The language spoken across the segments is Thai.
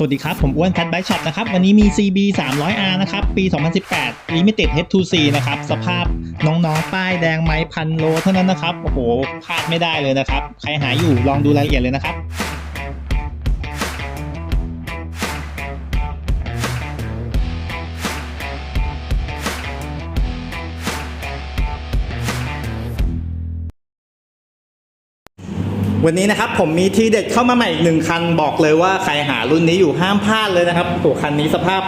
สวัสดีครับ ผมอ้วนแคทไบช็อปนะครับ วันนี้มี CB 300R นะครับ ปี 2018 Limited H2C นะครับ สภาพน้องๆ ป้ายแดงไม้พันโลเท่านั้นนะครับ โอ้โหพลาดไม่ได้เลยนะครับ ใครหาอยู่ลองดูรายละเอียดเลยนะครับ วันนี้นะครับผมมีทีเด็ดเข้ามาใหม่อีกหนึ่งคันบอกเลยว่าใครหารุ่นนี้อยู่ห้ามพลาดเลยนะครับโอ้คันนี้สภาพ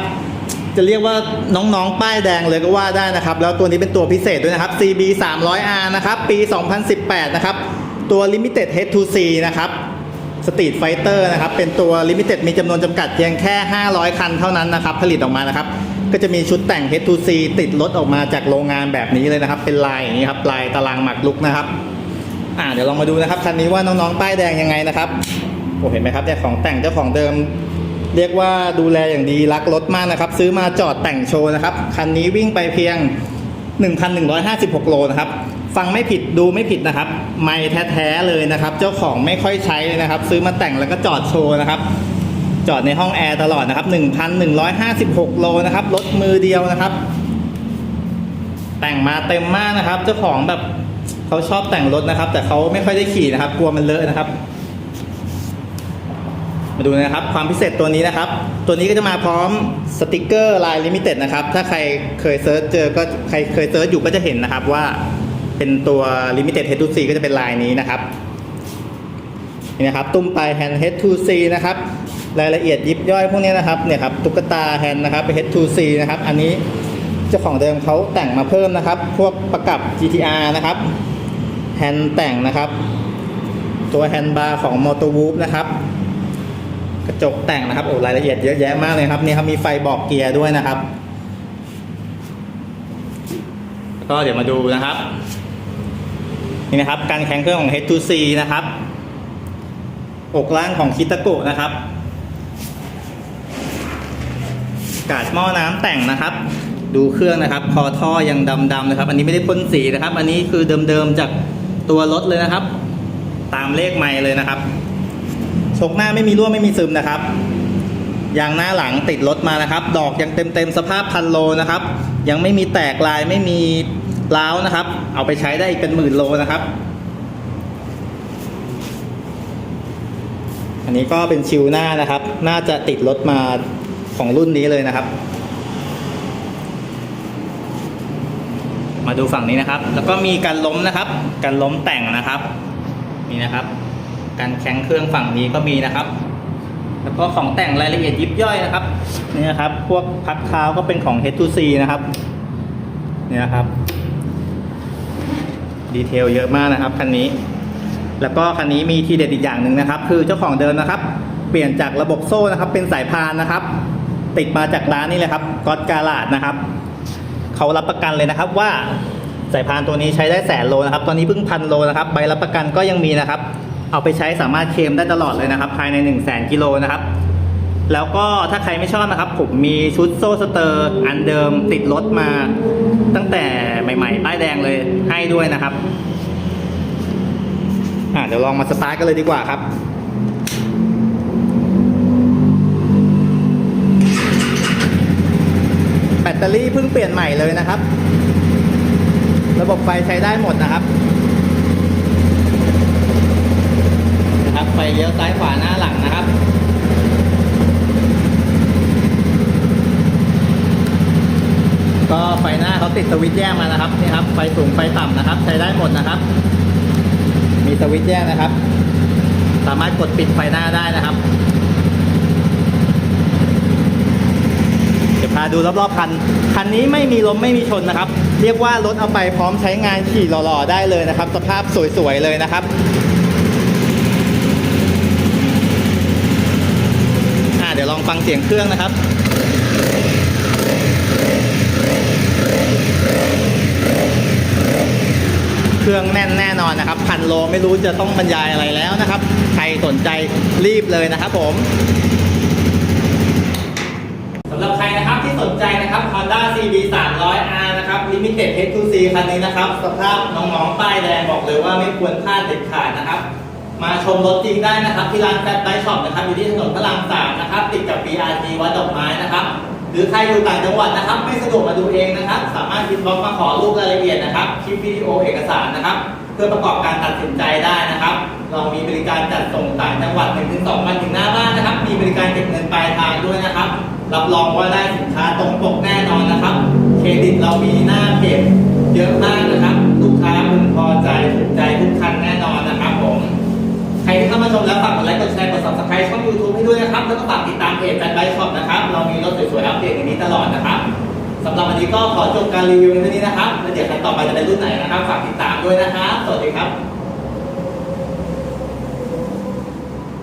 จะเรียกว่าน้องๆ ป้ายแดงเลยก็ว่าได้นะครับ แล้วตัวนี้เป็นตัวพิเศษด้วยนะครับ CB 300R นะครับ ปี 2018 นะครับ ตัว Limited H2C นะครับ Street Fighter นะครับเป็นตัว Limited มีจำนวนจำกัดเพียงแค่ 500 คันเท่านั้นนะครับ ผลิตออกมานะครับ ก็จะมีชุดแต่ง H2C ติดรถออกมาจากโรงงานแบบนี้เลยนะครับ เป็นลายอย่างนี้ครับ ลายตารางหมักลุกนะครับ อ่าเดี๋ยวลองมาดูนะครับคันนี้ว่าน้องๆป้ายแดงยังไงนะครับโอ้เห็นไหมครับเนี่ยของแต่งเจ้าของเดิม เรียกว่าดูแลอย่างดีรักรถมากนะครับ ซื้อมาจอดแต่งโชว์นะครับคันนี้วิ่งไปเพียง 1,156 โลนะครับฟังไม่ผิดดูไม่ผิดนะครับ ไม่แท้ๆเลยนะครับ เจ้าของไม่ค่อยใช้นะครับ ซื้อมาแต่งแล้วก็จอดโชว์นะครับจอดในห้องแอร์ตลอดนะครับ 1,156 โลนะครับ รถมือเดียวนะครับ แต่งมาเต็มมากนะครับ เจ้าของแบบ เขาชอบแต่งรถนะครับ แต่เขาไม่ค่อยได้ขี่นะครับ กลัวมันเลอะนะครับ มาดูนะครับ ความพิเศษตัวนี้นะครับ ตัวนี้ก็จะมาพร้อมสติกเกอร์ลายลิมิเต็ดนะครับ ถ้าใครเคยเซิร์ชเจอก็ใครเคยเซิร์ชอยู่ก็จะเห็นนะครับว่าเป็นตัวลิมิเต็ด H2C ก็จะเป็นลายนี้นะครับนี่นะครับ ตุ้มปลายแฮนด์ H2C นะครับ รายละเอียดยิบย่อยพวกนี้นะครับ เนี่ยครับ ตุ๊กตาแฮนด์นะครับเป็น H2C นะครับ อันนี้เจ้าของเดิมเขาแต่งมาเพิ่มนะครับ พวกประกับ GTR นะครับ แฮนด์แต่งนะครับ ตัวแฮนด์บาร์ของ m o t o w o o p นะครับ กระจกแต่งนะครับโอ้รายละเอียดเยอะแยะมากเลยครับนี่ครับมีไฟบอกเกียร์ด้วยนะครับ ก็เดี๋ยวมาดูนะครับ นี่นะครับการแข่งเครื่องของ H2C นะครับ อกล่างของคิตาโกะนะครับกาดหม้อน้ำแต่งนะครับ ดูเครื่องนะครับ คอท่อยังดำๆนะครับ อันนี้ไม่ได้พ่นสีนะครับ อันนี้คือเดิมๆจาก ตัวรถเลยนะครับ ตามเลขไมล์เลยนะครับชกหน้าไม่มีรั่วไม่มีซึมนะครับยางหน้าหลังติดรถมานะครับ ดอกยังเต็มเต็มๆสภาพพันโลนะครับ ยังไม่มีแตกลายไม่มีร้าวนะครับ เอาไปใช้ได้อีกเป็นหมื่นโลนะครับ อันนี้ก็เป็นชิวหน้านะครับ น่าจะติดรถมาของรุ่นนี้เลยนะครับ มาดูฝั่งนี้นะครับ แล้วก็มีการล้มนะครับการล้มแต่งนะครับนี่นะครับ การแข็งเครื่องฝั่งนี้ก็มีนะครับ แล้วก็ของแต่งรายละเอียดยิบย่อยนะครับนี่นะครับ พวกพักเท้าก็เป็นของ H2C นะครับนี่นะครับดีเทลเยอะมากนะครับคันนี้ แล้วก็คันนี้มีทีเด็ดอีกอย่างหนึ่งนะครับ คือเจ้าของเดิมนะครับ เปลี่ยนจากระบบโซ่นะครับ เป็นสายพานนะครับ ติดมาจากร้านนี่เลยครับก็อดการาดนะครับ เขารับประกันเลยนะครับว่าสายพานตัวนี้ใช้ได้แสนโลนะครับ ตอนนี้เพิ่งพันโลนะครับ ใบรับประกันก็ยังมีนะครับ เอาไปใช้สามารถเคลมได้ตลอดเลยนะครับ ภายใน 1 0 0 0 0แสนกิโลนะครับ แล้วก็ถ้าใครไม่ชอบนะครับ ผมมีชุดโซ่สเตอร์ อันเดิมติดรถมา ตั้งแต่ใหม่ๆ ป้ายแดงเลยให้ด้วยนะครับอะเดี๋ยวลองมาสตาร์ทกันเลยดีกว่าครับ แบตเตอ รี่เพิ่งเปลี่ยนใหม่เลยนะครับ ระบบไฟใช้ได้หมดนะครับนะครับไฟเลี้ยวซ้ายขวาหน้าหลังนะครับก็ไฟหน้าเขาติดสวิตช์แยกมานะครับนี่ครับไฟสูงไฟต่ำนะครับ ใช้ได้หมดนะครับ มีสวิตช์แยกนะครับ สามารถกดปิดไฟหน้าได้นะครับ เดูรอบๆคัน คันนี้ไม่มีล้มไม่มีชนนะครับ เรียกว่ารถเอาไปพร้อมใช้งานขี่หล่อๆได้เลยนะครับ สภาพสวยๆเลยนะครับเดี๋ยวลองฟังเสียงเครื่องนะครับเครื่องแน่นแน่นอนนะครับพันโลไม่รู้จะต้องบรรยายอะไรแล้วนะครับ ใครสนใจรีบเลยนะครับผมสำหรับใครนะครับ สนใจนะครับ Honda CB 300R นะครับ Limited H2C คันนี้นะครับ สภาพน้องๆป้ายแดงบอกเลยว่าไม่ควรพลาดเด็ดขาดนะครับ มาชมรถจริงได้นะครับ ที่ร้านแฟตไบช็อปนะครับ อยู่ที่ถนนพระราม3นะครับ ติดกับ BRT วัดดอกไม้นะครับ หรือใครอยู่ต่างจังหวัดนะครับ ไม่สะดวกมาดูเองนะครับ สามารถพิมพ์บล็อกมาขอรูปรายละเอียดนะครับ คลิปวิดีโอเอกสารนะครับ เพื่อประกอบการตัดสินใจได้นะครับ เรามีบริการจัดส่งต่างจังหวัด1นถึงสวันถึงหน้าบ้าน การเก็บเงินปลายทางด้วยนะครับ รับรองว่าได้สินค้าตรงปกแน่นอนนะครับ เครดิตเรามีหน้าเพจเยอะมากนะครับ ลูกค้าพึงพอใจถูกใจทุกคันแน่นอนนะครับผม ใครที่เข้ามาชมแล้วฝากกดไลค์กดแชร์กด subscribe ช่อง YouTube ให้ด้วยนะครับ แล้วก็ฝากติดตามเพจแฟนไบช็อปนะครับ เรามีรถสวยๆอัปเดตอย่างนี้ตลอดนะครับสำหรับวันนี้ก็ขอจบการรีวิวในนี้นะครับ แล้วเดี๋ยวครั้งต่อไปจะเป็นรุ่นไหนนะครับ ฝากติดตามด้วยนะครับ สวัสดีครับ